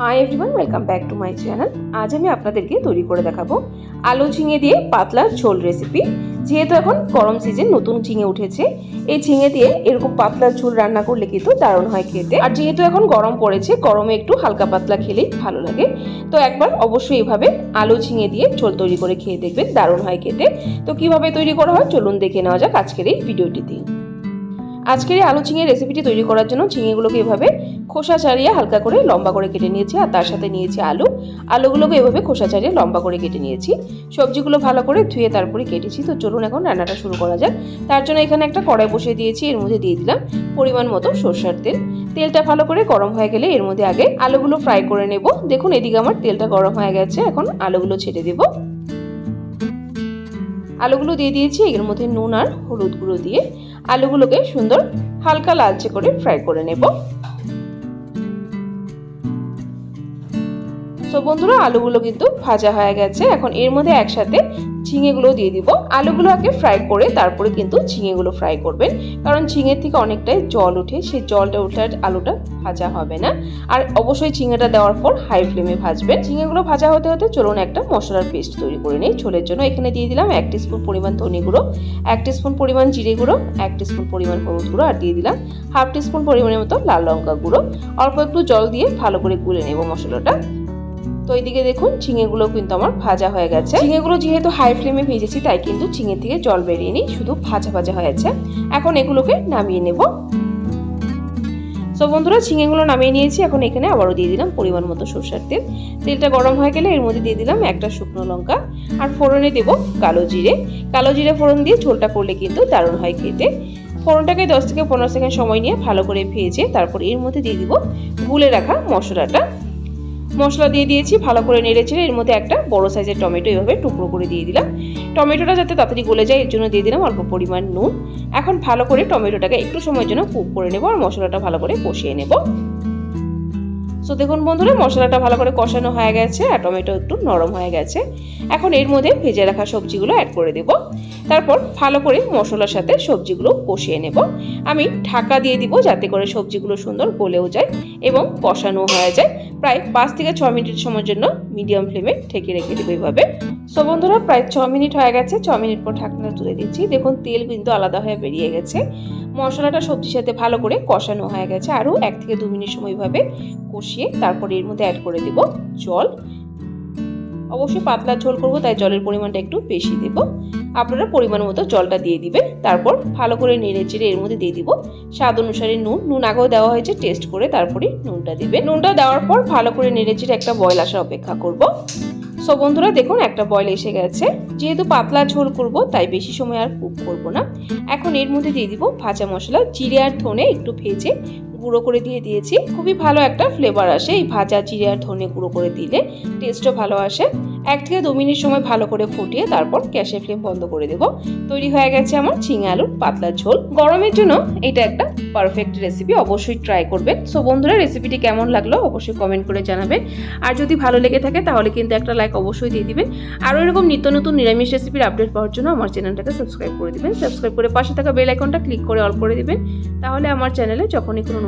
Hi everyone welcome back to my channel আজ আমি আপনাদেরকে তৈরি করে দেখাবো আলু ঝিঙে দিয়ে পাতলার ঝোল রেসিপি যেহেতু এখন গরম সিজন নতুন ঝিঙে উঠেছে। এই ঝিঙে দিয়ে এরকম পাতলার ঝোল রান্না করলে কিন্তু দারুণ হয় খেতে। আর যেহেতু এখন গরম পড়েছে, গরমে একটু হালকা পাতলা খেলেই ভালো লাগে। তো একবার অবশ্যই এভাবে আলু ঝিঙে দিয়ে ঝোল তৈরি করে খেয়ে দেখবেন, দারুণ হয় খেতে। তো কীভাবে তৈরি করা হয়, চলুন দেখে নেওয়া যাক আজকের এই ভিডিওটিতে আজকের এই আলু ঝিঙে রেসিপিটি তৈরি করার জন্য ঝিঙেগুলোকে এভাবে খোসা ছাড়িয়ে হালকা করে লম্বা করে কেটে নিয়েছি, আর তার সাথে নিয়েছি আলু। আলুগুলোকে এভাবে খোসা ছাড়িয়ে লম্বা করে কেটে নিয়েছি। সবজিগুলো ভালো করে ধুয়ে তারপরে কেটেছি। তো চলুন এখন রান্নাটা শুরু করা যাক। তার জন্য এখানে একটা কড়াই বসিয়ে দিয়েছি। এর মধ্যে দিয়ে দিলাম পরিমাণ মতো সর্ষার তেল। তেলটা ভালো করে গরম হয়ে গেলে এর মধ্যে আগে আলুগুলো ফ্রাই করে নেব। দেখুন এদিকে আমার তেলটা গরম হয়ে গেছে। এখন আলুগুলো ছেড়ে দেবো। আলুগুলো দিয়ে দিয়েছি, এর মধ্যে নুন আর হলুদ গুঁড়ো দিয়ে। আলুগুলোকে সুন্দর হালকা লালচে করে ফ্রাই করে নেব। তো বন্ধুরা, আলুগুলো কিন্তু ভাজা হয়ে গেছে। এখন এর মধ্যে একসাথে ঝিঙেগুলো দিয়ে দিব। আলুগুলো আগে ফ্রাই করে তারপরে কিন্তু ঝিঙেগুলো ফ্রাই করবেন। কারণ ঝিঙের থেকে অনেকটাই জল ওঠে সেই জলটা উঠলে আলুটা ভাজা হবে না। আর অবশ্যই ঝিঙেটা দেওয়ার পর হাই ফ্লেমে ভাজবেন। ঝিঙেগুলো ভাজা হতে হতে চলুন একটা মশলার পেস্ট তৈরি করে নিই ছোলের জন্য। এখানে দিয়ে দিলাম এক স্পুন পরিমাণ ধনে গুঁড়ো, এক স্পুন পরিমাণ জিরে গুঁড়ো, এক স্পুন পরিমাণ হলুদ গুঁড়ো আর দিয়ে দিলাম হাফ স্পুন পরিমাণের মতো লাল লঙ্কা গুঁড়ো। অল্প একটু জল দিয়ে ভালো করে গুলে নেব মশলাটা। তো এইদিকে দেখুন, ঝিঙেগুলো কিন্তু আমার ভাজা হয়ে গেছে। ঝিঙেগুলো যেহেতু হাই ফ্লেমে ভেজেছি, তাই কিন্তু ঝিঙে থেকে জল বেরিয়ে নিই, শুধু ভাজা ভাজা হয়েছে। এখন এগুলোকে নামিয়ে নেব। সো বন্ধুরা, ঝিঙেগুলো নামিয়ে নিয়েছি, এখন এখানে আবারও দিয়ে দিলাম পরিমাণ মতো সরষের তেল। তেলটা গরম হয়ে গেলে এর মধ্যে দিয়ে দিলাম একটা শুকনো লঙ্কা, আর ফোড়নে দেব কালো জিরে। কালো জিরে ফোড়ন দিয়ে ঝোলটা করলে কিন্তু দারুণ হয় খেতে। ফোড়নটাকে দশ থেকে পনেরো সেকেন্ড সময় নিয়ে ভালো করে ভেজে তারপর এর মধ্যে দিয়ে দিব গুলে রাখা মশলাটা। মশলা দিয়ে দিয়েছি, ভালো করে নেড়েচেড়ে এর মধ্যে একটা বড় সাইজের টমেটো এভাবে টুকরো করে দিয়ে দিলাম। টমেটোটা যাতে তাড়াতাড়ি গলে যায়, এর জন্য দিয়ে দিলাম অল্প পরিমাণ নুন। এখন ভালো করে টমেটোটাকে একটু সময়ের জন্য কুক করে নেব আর মশলাটা ভালো করে কষিয়ে নেব। সো দেখুন বন্ধুরা, মশলাটা ভালো করে কষানো হয়ে গেছে আর টমেটো একটু নরম হয়ে গেছে। এখন এর মধ্যে ভেজে রাখা সবজিগুলো অ্যাড করে দেব। তারপর ভালো করে মশলার সাথে সবজিগুলো কষিয়ে নেব। আমি ঢাকা দিয়ে দিব যাতে করে সবজিগুলো সুন্দর গলেও যায় এবং কষানো হয়ে যায়। প্রায় পাঁচ থেকে ছ মিনিট সময়ের জন্য মিডিয়াম ফ্লেমে ঠেকে রেখে দেবো এইভাবে সো বন্ধুরা, প্রায় ছ মিনিট হয়ে গেছে। ছ মিনিট পর ঢাকনাটা তুলে দিচ্ছি। দেখুন, তেল কিন্তু আলাদা হয়ে বেরিয়ে গেছে। মশলাটা সবজির সাথে ভালো করে কষানো হয়ে গেছে। আরও এক থেকে দু মিনিট সময় এইভাবে কষিয়ে তারপরে এর মধ্যে অ্যাড করে দেব জল। অবশ্যই পাতলা ঝোল করব, তাই জলের পরিমাণটা একটু বেশি দেব। আপনারা পরিমাণ মতো জলটা দিয়ে দিবেন। তারপর ভালো করে নেড়ে চেড়ে এর মধ্যে দিয়ে দিব। স্বাদ অনুসারে নুন। নুন আগেও দেওয়া হয়েছে, টেস্ট করে তারপরে নুনটা দিবেন। নুনটা দেওয়ার পর ভালো করে নেড়ে চেড়ে একটা বয়ল আসার অপেক্ষা করব। সো, বন্ধুরা দেখুন, একটা বয়ল এসে গেছে। যেহেতু পাতলা ঝোল করব, তাই বেশি সময় আর কুক করব না। এখন এর মধ্যে দিয়ে দিব ভাজা মশলা, জিরে আর ধনে একটু ভেজে গুঁড়ো করে দিয়ে দিয়েছি। খুবই ভালো একটা ফ্লেভার আসে। এই ভাজা জিরে আর ধনে গুঁড়ো করে দিলে টেস্টও ভালো আসে। এক থেকে দু মিনিট সময় ভালো করে ফুটিয়ে তারপর গ্যাসের ফ্লেম বন্ধ করে দেব। তৈরি হয়ে গেছে আমার ঝিঙে আলুর পাতলা ঝোল। গরমের জন্য এটা একটা পারফেক্ট রেসিপি অবশ্যই ট্রাই করবেন। সো বন্ধুরা রেসিপিটি কেমন লাগল অবশ্যই কমেন্ট করে জানাবেন। আর যদি ভালো লেগে থাকে তাহলে কিন্তু একটা লাইক অবশ্যই দিয়ে দিবেন। আরও এরকম নিত্য নতুন নিরামিষ রেসিপির আপডেট পাওয়ার জন্য আমার চ্যানেলটাকে সাবস্ক্রাইব করে দিবেন। সাবস্ক্রাইব করে পাশে থাকা বেল আইকনটা ক্লিক করে অল করে দিবেন। তাহলে আমার চ্যানেলে যখনই কোনো